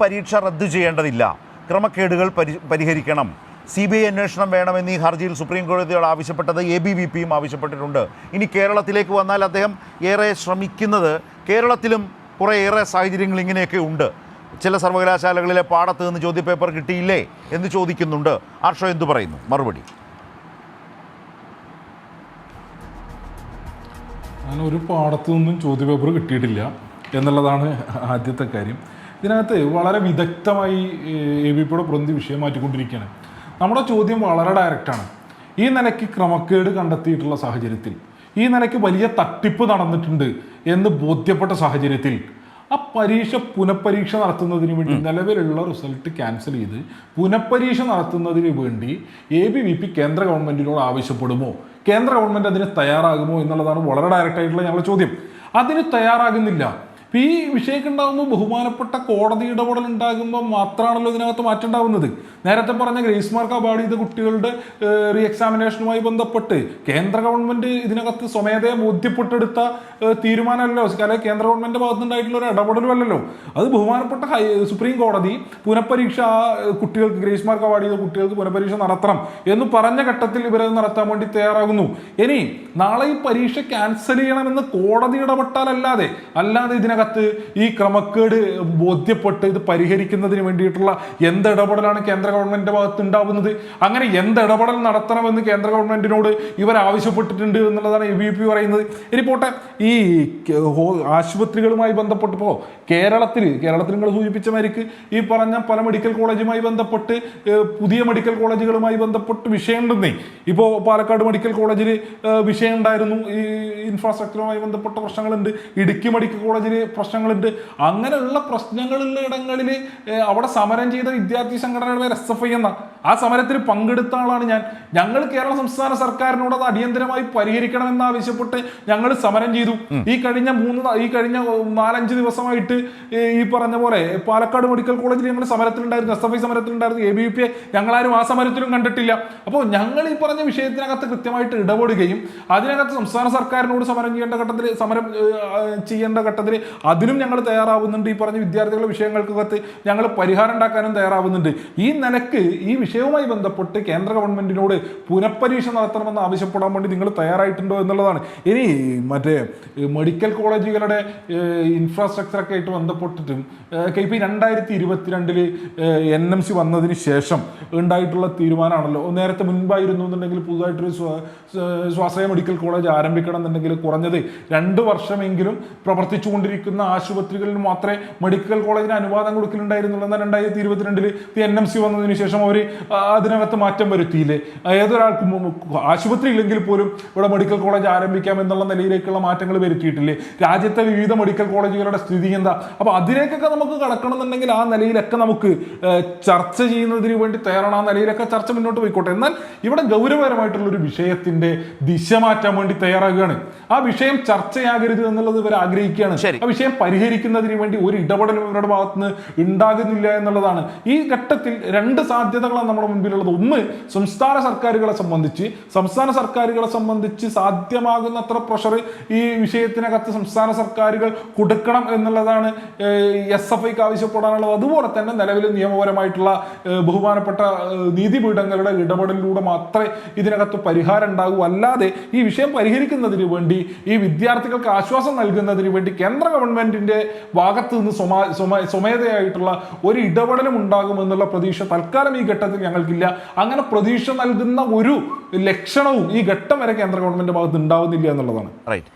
പരീക്ഷ റദ്ദു ചെയ്യേണ്ടതില്ല. ക്രമക്കേടുകൾ പരി പരിഹരിക്കണം. സി ബി ഐ അന്വേഷണം വേണമെന്ന് ഈ ഹർജിയിൽ സുപ്രീം കോടതിയോട് ആവശ്യപ്പെട്ടത് എ ബി വി പിയും ആവശ്യപ്പെട്ടിട്ടുണ്ട്. ഇനി കേരളത്തിലേക്ക് വന്നാൽ അദ്ദേഹം ഏറെ ശ്രമിക്കുന്നത് കേരളത്തിലും കുറേയേറെ സാഹചര്യങ്ങൾ ഇങ്ങനെയൊക്കെ ഉണ്ട്. ചില സർവകലാശാലകളിലെ പാടത്ത് നിന്ന് ചോദ്യപേപ്പർ കിട്ടിയില്ലേ എന്ന് ചോദിക്കുന്നുണ്ട്. ആർഷോ എന്തു പറയുന്നു? മറുപടി. ഞാൻ ഒരു പാടത്തു നിന്നും ചോദ്യപേപ്പർ കിട്ടിയിട്ടില്ല എന്നുള്ളതാണ് ആദ്യത്തെ കാര്യം. ഇതിനകത്ത് വളരെ വിദഗ്ധമായി എ ബി പിയുടെ പ്രതി വിഷയം മാറ്റിക്കൊണ്ടിരിക്കുകയാണ്. നമ്മുടെ ചോദ്യം വളരെ ഡയറക്റ്റാണ് ഈ നിലയ്ക്ക് ക്രമക്കേട് കണ്ടെത്തിയിട്ടുള്ള സാഹചര്യത്തിൽ ഈ നിലയ്ക്ക് വലിയ തട്ടിപ്പ് നടന്നിട്ടുണ്ട് എന്ന് ബോധ്യപ്പെട്ട സാഹചര്യത്തിൽ ആ പരീക്ഷ പുനഃപരീക്ഷ നടത്തുന്നതിന് വേണ്ടി നിലവിലുള്ള റിസൾട്ട് ക്യാൻസൽ ചെയ്ത് പുനഃപരീക്ഷ നടത്തുന്നതിന് വേണ്ടി എ ബി വി പി കേന്ദ്ര ഗവൺമെന്റിനോട് ആവശ്യപ്പെടുമോ? കേന്ദ്ര ഗവൺമെന്റ് അതിന് തയ്യാറാകുമോ എന്നുള്ളതാണ് വളരെ ഡയറക്റ്റ് ആയിട്ടുള്ള ഞങ്ങളുടെ ചോദ്യം. അതിന് തയ്യാറാകുന്നില്ല. ഈ വിഷയമൊക്കെ ഉണ്ടാകുമ്പോൾ ബഹുമാനപ്പെട്ട കോടതി ഇടപെടൽ ഉണ്ടാകുമ്പോൾ മാത്രമാണല്ലോ ഇതിനകത്ത് മാറ്റം ഉണ്ടാകുന്നത് നേരത്തെ പറഞ്ഞ ഗ്രേസ് മാർക്ക് അവാർഡ് ചെയ്ത കുട്ടികളുടെ റീ എക്സാമിനേഷനുമായി ബന്ധപ്പെട്ട് കേന്ദ്ര ഗവൺമെന്റ് ഇതിനകത്ത് സ്വമേധയെ ബോധ്യപ്പെട്ടെടുത്ത തീരുമാനമല്ലോ അല്ലെങ്കിൽ കേന്ദ്ര ഗവൺമെന്റ് ഭാഗത്തുനിന്നുണ്ടായിട്ടുള്ള ഒരു ഇടപെടലും അല്ലല്ലോ. അത് ബഹുമാനപ്പെട്ട ഹൈ സുപ്രീം കോടതി പുനഃപരീക്ഷ ആ, കുട്ടികൾക്ക് ഗ്രേസ് മാർക്ക് അവാർഡ് ചെയ്ത കുട്ടികൾക്ക് പുനഃപരീക്ഷ നടത്തണം എന്ന് പറഞ്ഞ ഘട്ടത്തിൽ ഇവരത് നടത്താൻ വേണ്ടി തയ്യാറാകുന്നു. ഇനി നാളെ ഈ പരീക്ഷ ക്യാൻസൽ ചെയ്യണമെന്ന് കോടതി ഇടപെട്ടാലല്ലാതെ അല്ലാതെ ഇതിനകത്ത് ഈ ക്രമക്കേട് ബോധ്യപ്പെട്ട് ഇത് പരിഹരിക്കുന്നതിന് വേണ്ടിയിട്ടുള്ള എന്ത് ഇടപെടലാണ് കേന്ദ്ര ഗവൺമെന്റിന്റെ ഭാഗത്ത് ഉണ്ടാവുന്നത്? അങ്ങനെ എന്ത് ഇടപെടൽ നടത്തണമെന്ന് കേന്ദ്ര ഗവൺമെന്റിനോട് ഇവർ ആവശ്യപ്പെട്ടിട്ടുണ്ട് എന്നുള്ളതാണ് എ ബി പി പറയുന്നത്. ഇനി പോട്ടെ ഈ ആശുപത്രികളുമായി ബന്ധപ്പെട്ടപ്പോൾ കേരളത്തിൽ കേരളത്തിൽ നിങ്ങൾ സൂചിപ്പിച്ച മാതിരിക്ക് ഈ പറഞ്ഞ പല മെഡിക്കൽ കോളേജുമായി ബന്ധപ്പെട്ട് പുതിയ മെഡിക്കൽ കോളേജുകളുമായി ബന്ധപ്പെട്ട് വിഷയമുണ്ടെന്നേ ഇപ്പോൾ പാലക്കാട് മെഡിക്കൽ കോളേജിൽ വിഷയം ഉണ്ടായിരുന്നു ഈ ഇൻഫ്രാസ്ട്രക്ചറുമായി ബന്ധപ്പെട്ട പ്രശ്നങ്ങളുണ്ട്. ഇടുക്കി മെഡിക്കൽ കോളേജിൽ പ്രശ്നങ്ങളുണ്ട്. അങ്ങനെയുള്ള പ്രശ്നങ്ങളുള്ള ഇടങ്ങളിൽ അവിടെ സമരം ചെയ്ത വിദ്യാർത്ഥി സംഘടനയുടെ പേര് എസ് എഫ് ഐ എന്ന. ആ സമരത്തിൽ പങ്കെടുത്ത ആളാണ് ഞാൻ. ഞങ്ങൾ കേരള സംസ്ഥാന സർക്കാരിനോട് അത് അടിയന്തരമായി പരിഹരിക്കണമെന്ന് ആവശ്യപ്പെട്ട് ഞങ്ങൾ സമരം ചെയ്തു. ഈ കഴിഞ്ഞ മൂന്ന് ഈ കഴിഞ്ഞ നാലഞ്ച് ദിവസമായിട്ട് ഈ ഈ പറഞ്ഞ പോലെ പാലക്കാട് മെഡിക്കൽ കോളേജിൽ ഞങ്ങൾ സമരത്തിലുണ്ടായിരുന്നു എസ് എഫ് ഐ സമരത്തിലുണ്ടായിരുന്നു എ ബി പി എ ഞങ്ങളാരും ആ സമരത്തിലും കണ്ടിട്ടില്ല. അപ്പോൾ ഞങ്ങൾ ഈ പറഞ്ഞ വിഷയത്തിനകത്ത് കൃത്യമായിട്ട് ഇടപെടുകയും അതിനകത്ത് സംസ്ഥാന സർക്കാരിനോട് സമരം ചെയ്യേണ്ട ഘട്ടത്തിൽ സമരം ചെയ്യേണ്ട ഘട്ടത്തിൽ അതിനും ഞങ്ങൾ തയ്യാറാവുന്നുണ്ട്. ഈ പറഞ്ഞ വിദ്യാർത്ഥികളുടെ വിഷയങ്ങൾക്കകത്ത് ഞങ്ങൾ പരിഹാരം ഉണ്ടാക്കാനും തയ്യാറാവുന്നുണ്ട്. ഈ നിലയ്ക്ക് ഈ വിഷയവുമായി ബന്ധപ്പെട്ട് കേന്ദ്ര ഗവൺമെന്റിനോട് പുനഃപരീക്ഷ നടത്തണമെന്ന് ആവശ്യപ്പെടാൻ വേണ്ടി നിങ്ങൾ തയ്യാറായിട്ടുണ്ടോ എന്നുള്ളതാണ്. ഇനി മറ്റേ മെഡിക്കൽ കോളേജുകളുടെ ഇൻഫ്രാസ്ട്രക്ചർ ഒക്കെ ആയിട്ട് ബന്ധപ്പെട്ടിട്ടും കെ പി രണ്ടായിരത്തി ഇരുപത്തിരണ്ടിൽ എൻ എം സി വന്നതിന് ശേഷം ഉണ്ടായിട്ടുള്ള തീരുമാനമാണല്ലോ. നേരത്തെ മുൻപായിരുന്നു എന്നുണ്ടെങ്കിൽ പുതുതായിട്ടൊരു സ്വ- സ്വ- സ്വാശ്രയ മെഡിക്കൽ കോളേജ് ആരംഭിക്കണം എന്നുണ്ടെങ്കിൽ കുറഞ്ഞത് രണ്ട് വർഷമെങ്കിലും പ്രവർത്തിച്ചുകൊണ്ടിരിക്കുന്ന ആശുപത്രികളിൽ മാത്രമേ മെഡിക്കൽ കോളേജിന് അനുവാദം കൊടുക്കലുണ്ടായിരുന്നുള്ളൂ. എന്നാൽ രണ്ടായിരത്തി ഇരുപത്തിരണ്ടിൽ എൻ എം സി വന്നതിന് ശേഷം അവർ അതിനകത്ത് മാറ്റം വരുത്തിയില്ലേ? ഏതൊരാൾക്കും ആശുപത്രി ഇല്ലെങ്കിൽ പോലും ഇവിടെ മെഡിക്കൽ കോളേജ് ആരംഭിക്കാം എന്നുള്ള നിലയിലേക്കുള്ള മാറ്റങ്ങൾ വരുത്തിയിട്ടില്ലേ? രാജ്യത്തെ വിവിധ മെഡിക്കൽ കോളേജുകളുടെ സ്ഥിതി എന്താ? അപ്പോൾ അതിലേക്കൊക്കെ നമുക്ക് കടക്കണമെന്നുണ്ടെങ്കിൽ ആ നിലയിലൊക്കെ നമുക്ക് ചർച്ച ചെയ്യുന്നതിന് വേണ്ടി തയ്യാറാണ്. ആ നിലയിലൊക്കെ ചർച്ച മുന്നോട്ട് പോയിക്കോട്ടെ. എന്നാൽ ഇവിടെ ഗൗരവപരമായിട്ടുള്ള ഒരു വിഷയത്തിന്റെ ദിശ മാറ്റാൻ വേണ്ടി തയ്യാറാകുകയാണ്. ആ വിഷയം ചർച്ചയാകരുത് എന്നുള്ളത് ഇവർ ആഗ്രഹിക്കുകയാണ്. ആ വിഷയം പരിഹരിക്കുന്നതിന് വേണ്ടി ഒരു ഇടപെടലും ഇവരുടെ ഭാഗത്തുനിന്ന് ഉണ്ടാകുന്നില്ല എന്നുള്ളതാണ്. ഈ ഘട്ടത്തിൽ രണ്ട് സാധ്യതകളാണ് നമ്മുടെ മുൻപിലുള്ളത് ഒന്ന് സംസ്ഥാന സർക്കാരുകളെ സംബന്ധിച്ച്. സംസ്ഥാന സർക്കാരുകളെ സംബന്ധിച്ച് സാധ്യമാകുന്നത്ര പ്രഷർ ഈ വിഷയത്തിനകത്ത് സംസ്ഥാന സർക്കാരുകൾ കൊടുക്കണം എന്നുള്ളതാണ് എസ് എഫ് ഐക്ക് ആവശ്യപ്പെടാനുള്ളത്. അതുപോലെ തന്നെ നിലവിൽ നിയമപരമായിട്ടുള്ള ബഹുമാനപ്പെട്ട നീതിപീഠങ്ങളുടെ ഇടപെടലിലൂടെ മാത്രമേ ഇതിനകത്ത് പരിഹാരം ഉണ്ടാകൂ. അല്ലാതെ ഈ വിഷയം പരിഹരിക്കുന്നതിന് വേണ്ടി ഈ വിദ്യാർത്ഥികൾക്ക് ആശ്വാസം നൽകുന്നതിന് വേണ്ടി കേന്ദ്ര ഗവൺമെന്റിന്റെ ഭാഗത്ത് നിന്ന് സ്വമാ സ്വമ സ്വമേധയായിട്ടുള്ള ഒരു ഇടപെടലും ഉണ്ടാകുമെന്നുള്ള പ്രതീക്ഷ തൽക്കാലം ഈ ഘട്ടത്തിൽ ഞങ്ങൾക്കില്ല. അങ്ങനെ പ്രതീക്ഷ നൽകുന്ന ഒരു ലക്ഷണവും ഈ ഘട്ടം വരെ കേന്ദ്ര ഗവൺമെന്റ് ഭാഗത്ത് ഉണ്ടാവുന്നില്ല എന്നുള്ളതാണ്. റൈറ്റ്